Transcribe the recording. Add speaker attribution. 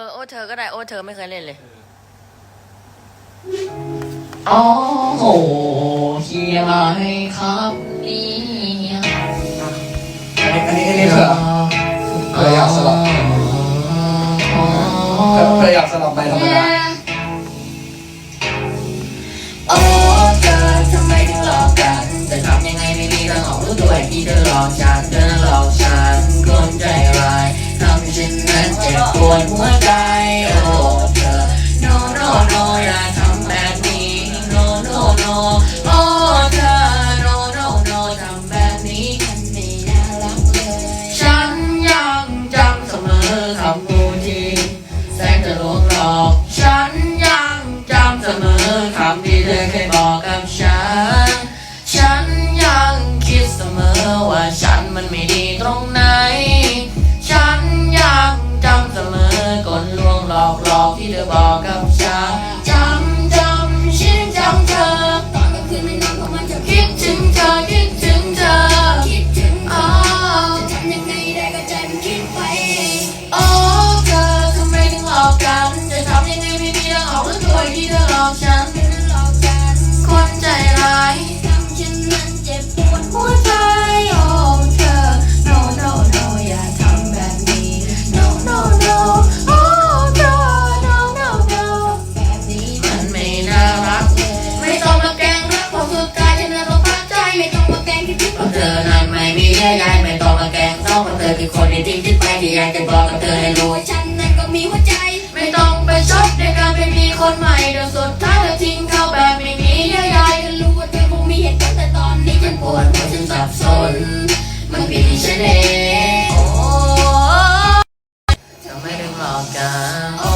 Speaker 1: อโอ้เธอก็ได้โอ้เธอไม่เคยเล่นเลย
Speaker 2: โอ้โหเฮียอะไรครับเนี่ย
Speaker 3: อันนี้อันนี้อันนี้เธอเธออยากสลับเธอเธออยากสลับไปธรรมดา
Speaker 2: ธอนั้นไม่มีเยื่อ
Speaker 4: ใย
Speaker 2: ไม่ต้องมาแกงเศร้าเพราเธอคือคนที่จริงที่ไปที่อยากจะบอกกับเธอให้รู้
Speaker 4: ว่าฉันนั้นก็มีหัวใจ
Speaker 2: ไม่ต้องไปชดในการไปมีคนใหม่เดี๋ยวสุดท้ายเธอทิ้งเขาแบบไม่มีเยื่อใย
Speaker 4: ฉันรู้ว่าเธอคงมีเหตุผลแต่ตอนนี้ฉันปวด
Speaker 2: หัวฉันสับสน มันผิดที่ฉันเองโอ้ทำไมถึงหลอกกัน